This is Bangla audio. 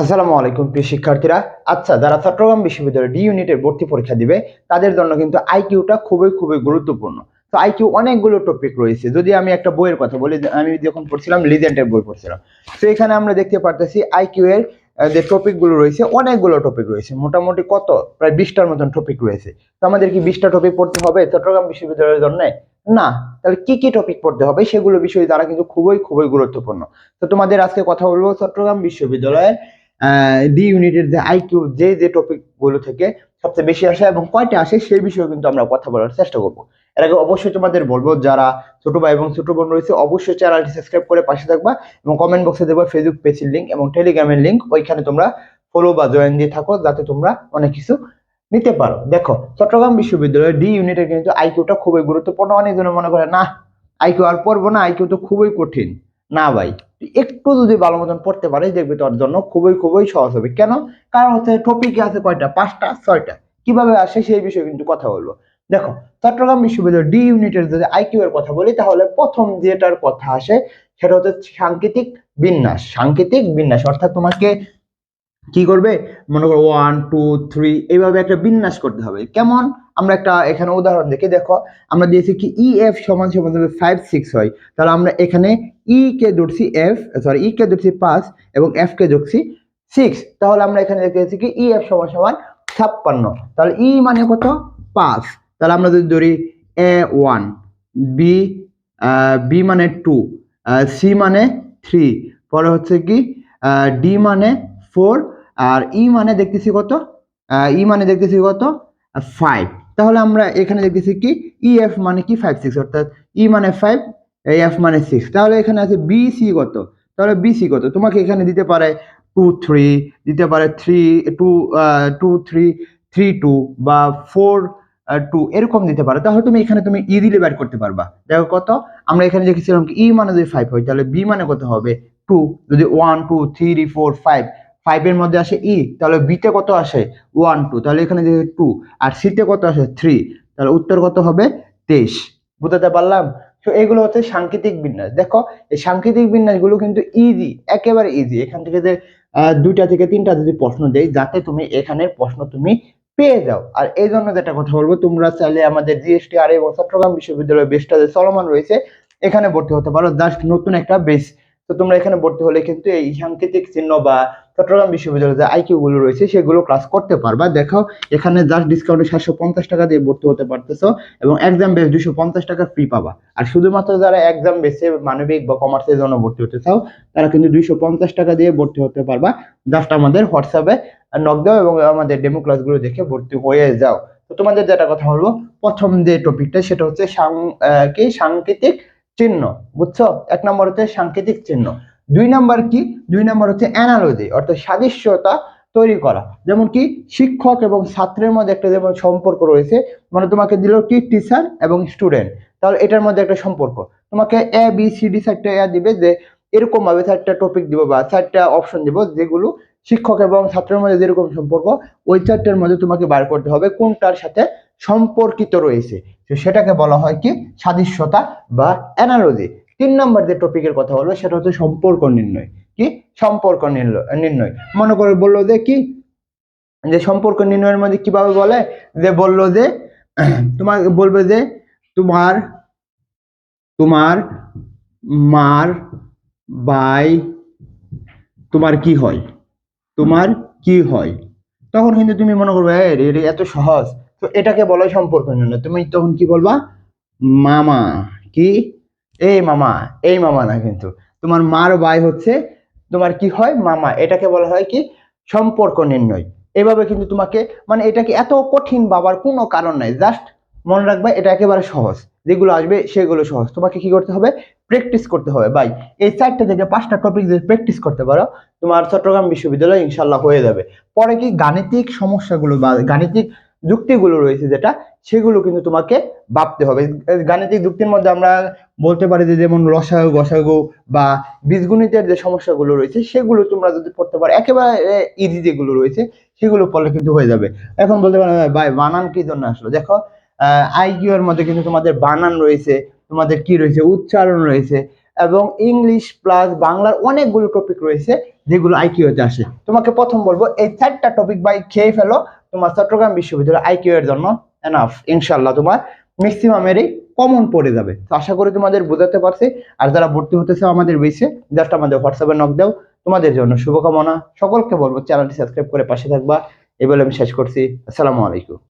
আসসালামু আলাইকুম, প্রিয় শিক্ষার্থীরা। আচ্ছা যারা চট্টগ্রাম বিশ্ববিদ্যালয়ের ডি ইউনিটের ভর্তি পরীক্ষা দিবে, তাদের জন্য কিন্তু আইকিউটা খুবই খুবই গুরুত্বপূর্ণ। তো আইকিউ অনেকগুলো টপিক রয়েছে। যদি আমি একটা বইয়ের কথা বলি আমি যখন পড়ছিলাম লিজেন্ডের বই পড়ছিলাম। তো এখানে আমরা দেখতে পারতেছি আইকিউ এর যে টপিকগুলো রয়েছে, অনেকগুলো টপিক রয়েছে। মোটামুটি কত? প্রায় বিশটার মতন টপিক রয়েছে। তো আমাদের কি বিশটা টপিক পড়তে হবে চট্টগ্রাম বিশ্ববিদ্যালয়ের জন্য? না। তাহলে কি কি টপিক পড়তে হবে, সেগুলো বিষয়ে তারা কিন্তু খুবই খুবই গুরুত্বপূর্ণ। তো তোমাদের আজকে কথা বলব চট্টগ্রাম বিশ্ববিদ্যালয়ের ডি ইউনিটের যে আইকিউ যে যে টপিকগুলো থেকে সবচেয়ে বেশি আসে এবং কয়টা আসে সেই বিষয়ে কিন্তু আমরা কথা বলার চেষ্টা করব। এর আগে অবশ্যই তোমাদের বলব, যারা ছোট ভাই এবং ছোট বোন রয়েছে, অবশ্যই চ্যানেলটি সাবস্ক্রাইব করে পাশে থাকবা এবং কমেন্ট বক্সে দেবো ফেসবুক পেজের লিঙ্ক এবং টেলিগ্রামের লিঙ্ক ওইখানে তোমরা ফলো বা জয়েন দিয়ে থাকো, যাতে তোমরা অনেক কিছু নিতে পারো। দেখো, চট্টগ্রাম বিশ্ববিদ্যালয়ের ডি ইউনিটের কিন্তু আইকিউটা খুবই গুরুত্বপূর্ণ। অনেকজন মনে করে, না আইকিউ আর পড়ব না আইকিউ তো খুবই কঠিন। না ভাই। একটু যদি ভালো মতন পড়তে পারিস, দেখবি তোর জন্য খুবই খুবই সহজ হবে। কেন? কারণ হচ্ছে টপিক আছে কয়টা? পাঁচটা, ছয়টা। কীভাবে আসে সেই বিষয়ে কিন্তু কথা বলব। দেখো, চট্টগ্রাম বিশ্ববিদ্যালয় ডি ইউনিটের যদি আইকিউ এর কথা বলি, তাহলে প্রথম যেটার কথা আসে, সেটা হচ্ছে সাংকেতিক বিন্যাস। সাংকেতিক বিন্যাস, অর্থাৎ তোমাকে কি করবে? মনে করো ওয়ান টু থ্রি এইভাবে একটা বিন্যাস করতে হবে। কেমন? আমরা একটা এখানে উদাহরণ দেখে দেখো। আমরা দিয়েছি কি ই এফ সমান সমান যদি ফাইভ সিক্স হয়। তাহলে আমরা এখানে ই কে ধরছি এফ সরি ই কে ধরছি পাঁচ এবং এফ কে ধরছি সিক্স তাহলে আমরা এখানে দেখেছি কি ই এফ সমান সমান ছাপ্পান্ন। তাহলে ই মানে কত? পাঁচ। তাহলে আমরা যদি ধরি এ ওয়ান বি বি মানে টু সি মানে থ্রি পরে হচ্ছে কি ডি মানে ফোর আর ই মানে দেখতেছি কত? ই মানে দেখতেছি কত? ফাইভ তাহলে আমরা এখানে দেখতেছি কি? ই এফ মানে কি? ফাইভ সিক্স অর্থাৎ ই মানে ফাইভ এফ মানে সিক্স তাহলে এখানে আছে বি সি কত? তাহলে বি সি কত? তোমাকে এখানে দিতে পারে টু থ্রি দিতে পারে three two two three three two বা ফোর টু এরকম দিতে পারে। তাহলে তুমি এখানে তুমি ই দিলে বের করতে পারবা। দেখো কত? আমরা এখানে দেখেছিলাম কি? ই মানে যদি ফাইভ হয়, তাহলে বি মানে কত হবে? টু যদি one two three four five ফাইভের মধ্যে আসে ই তাহলে বিতে কত আসে? ওয়ান টু তাহলে এখানে যে টু আর সিতে কত আসে? থ্রি তাহলে উত্তর কত হবে? তেইশ। বুঝতে পারলাম? তো এগুলো হচ্ছে সাংকেতিক বিন্যাস। দেখো, এই সাংকেতিক বিন্যাসগুলো কিন্তু ইজি একেবারে ইজি এখান থেকে যে দুইটা থেকে তিনটা যদি প্রশ্ন দেই, যাতে তুমি এখানের প্রশ্ন তুমি পেয়ে যাও। আর এই জন্য যেটা কথা বলব, তোমরা চাইলে আমাদের জিএসটি আর এবং চট্টগ্রাম বিশ্ববিদ্যালয়ের বেসটা যে চলমান রয়েছে, এখানে ভর্তি হতে পারো। জাস্ট নতুন একটা বেস তো তোমরা এখানে ভর্তি হলে কিন্তু এই সাংকেতিক চিহ্ন বা চট্টগ্রাম বিশ্ববিদ্যালয়ের যে আইকিউ গুলো রয়েছে, সেগুলো ক্লাস করতে পারবা। দেখো, এখানে জাস্ট ডিসকাউন্টে সাতশো পঞ্চাশ টাকা দিয়ে ভর্তি হতে পারতেছো এবং এক্সাম বেস দুশো পঞ্চাশ টাকা ফ্রি পাবা। আর শুধুমাত্র যারা এক্সাম বেসে মানবিক বা কমার্সের জন্য ভর্তি হতে চাও, তারা কিন্তু দুইশো পঞ্চাশ টাকা দিয়ে ভর্তি হতে পারবা। জাস্ট আমাদের হোয়াটসঅ্যাপে নক দাও এবং আমাদের ডেমো ক্লাসগুলো দেখে ভর্তি হয়ে যাও। তো তোমাদের যেটা কথা বলব, প্রথম যে টপিকটা সেটা হচ্ছে সাং- কি? সাংকেতিক চিহ্ন, বুঝছ? এক নম্বর হচ্ছে সাংকেতিক চিহ্ন। দুই নাম্বার কি? দুই নাম্বার হচ্ছে অ্যানালজি, অর্থাৎ সাদৃশ্যতা তৈরি করা। যেমন কি, শিক্ষক এবং ছাত্রের মধ্যে একটা যেমন সম্পর্ক রয়েছে মানে তোমাকে দিল কি টিচার এবং স্টুডেন্ট তাহলে এটার মধ্যে একটা সম্পর্ক। তোমাকে এ বি সি ডি চারটা এ দিবে যে এরকম ভাবে চারটা টপিক দিব বা চারটা অপশন দিব যেগুলো শিক্ষক এবং ছাত্রের মধ্যে যেরকম সম্পর্ক, ওই চারটার মধ্যে তোমাকে বার করতে হবে কোনটার সাথে সম্পর্কিত রয়েছে। সেটাকে বলা হয় কি, সাদৃশ্যতা বা অ্যানালজি। তিন নম্বর যে টপিকের কথা বলব সেটা হচ্ছে সম্পর্ক নির্ণয়। কি? সম্পর্ক নির্ণ- নির্ণয়। মনে করে বলল যে কি? যে সম্পর্ক নির্ণয়ের মধ্যে কীভাবে বলে? যে বলল যে তোমার বলবে যে তোমার তোমার মার বাই তোমার কি হয়? তোমার কি হয়? তখন কিন্তু তুমি মনে করবে "এই, এটা এত সহজ। তো এটাকে বলো সম্পর্ক নির্ণয়। তুমি তখন কি বলবা? মামা কি? এই মামা এই মামা না কিন্তু। তোমার মার ভাই হচ্ছে, তোমার কি হয়? মামা। এটাকে বলা হয় কি? সম্পর্ক নির্ণয়। এভাবে কিন্তু তোমাকে মানে এটাকে এত কঠিন বাবার কোনো কারণ নাই। জাস্ট মনে রাখবা, এটা একেবারে সহজ। যেগুলো আসবে, সেগুলো সহজ। তোমাকে কি করতে হবে? প্র্যাকটিস করতে হবে। ভাই, এই চারটা থেকে পাঁচটা টপিক যদি প্র্যাকটিস করতে পারো, তোমার চট্টগ্রাম বিশ্ববিদ্যালয় ইনশাল্লাহ হয়ে যাবে। পরে কি গাণিতিক সমস্যাগুলো বা গাণিতিক যুক্তিগুলো রয়েছে যেটা, সেগুলো কিন্তু তোমাকে ভাবতে হবে। গাণিতিক যুক্তির মধ্যে আমরা বলতে পারি যে যেমন লসাগু গসাগু বা বীজগণিতের যে সমস্যাগুলো রয়েছে, সেগুলো তোমরা যদি পড়তে পারো, একেবারে ইজি যেগুলো রয়েছে, সেগুলো পড়লে কিন্তু হয়ে যাবে। এখন বলতে পারো, ভাই, বানান কি জন্য আসলো? দেখো আইকিউ এর মধ্যে কিন্তু তোমাদের বানান রয়েছে, তোমাদের কি রয়েছে? উচ্চারণ রয়েছে এবং ইংলিশ প্লাস বাংলার অনেকগুলো টপিক রয়েছে যেগুলো আইকিউতে আসে। তোমাকে প্রথম বলব, এই চারটা টপিক বাই খেয়ে ফেলো তোমার চট্টগ্রাম বিশ্ববিদ্যালয় আইকিউ এর জন্য এনাফ ইনশাল্লাহ তোমার ম্যাক্সিমামেরই কমন পড়ে যাবে। তো আশা করি তোমাদের বোঝাতে পারছি। আর যারা ভর্তি হতে চাও আমাদের বেসে জাস্ট আমাদের হোয়াটসঅ্যাপে নক দাও। তোমাদের জন্য শুভকামনা। সকলকে বলব চ্যানেলটি সাবস্ক্রাইব করে পাশে থাকবা। এই বলে আমি শেষ করছি। আসসালামু আলাইকুম।